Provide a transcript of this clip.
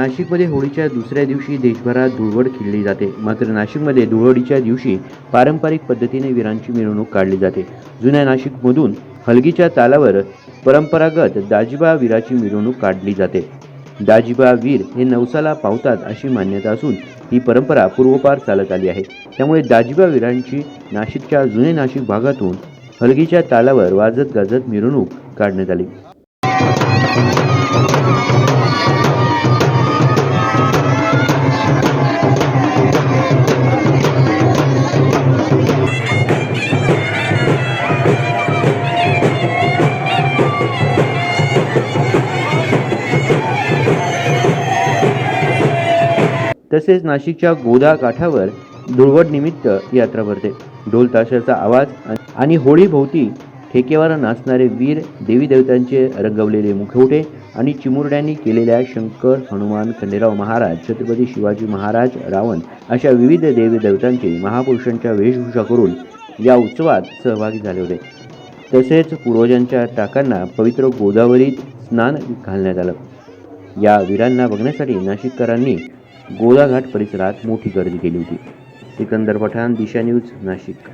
नाशिकमध्ये होळीच्या दुसऱ्या दिवशी देशभरात धुळवड खेळली जाते. मात्र नाशिकमध्ये धुळवडीच्या दिवशी पारंपरिक पद्धतीने वीरांची मिरवणूक काढली जाते. जुन्या नाशिकमधून हलगीच्या तालावर परंपरागत दाजिबा वीराची मिरवणूक काढली जाते. दाजिबा वीर हे नवसाला पावतात अशी मान्यता असून ही परंपरा पूर्वपार चालत आली आहे. त्यामुळे दाजिबा वीरांची नाशिकच्या जुने नाशिक भागातून हलगीच्या तालावर वाजत गाजत मिरवणूक काढण्यात आली. तसेच नाशिकच्या गोदा काठावर धुळवड निमित्त यात्रा भरते. ढोल ताशाचा आवाज आणि होळीभोवती ठेकेवार ठेकेवर नाचणारे वीर देवी देवतांचे रंगवलेले मुखवटे आणि चिमुरड्यांनी केलेल्या शंकर हनुमान खंडेराव महाराज छत्रपती शिवाजी महाराज रावण अशा विविध देवी देवतांची महापुरुषांच्या वेशभूषा करून या उत्सवात सहभागी झाले होते. तसेच पूर्वजांच्या टाकांना पवित्र गोदावरीत स्नान घालण्यात आलं. या वीरांना बघण्यासाठी नाशिककरांनी गोळाघाट परिसरात मोठी गर्दी केली होती. सिकंदर पठाण दिशा न्यूज नाशिक.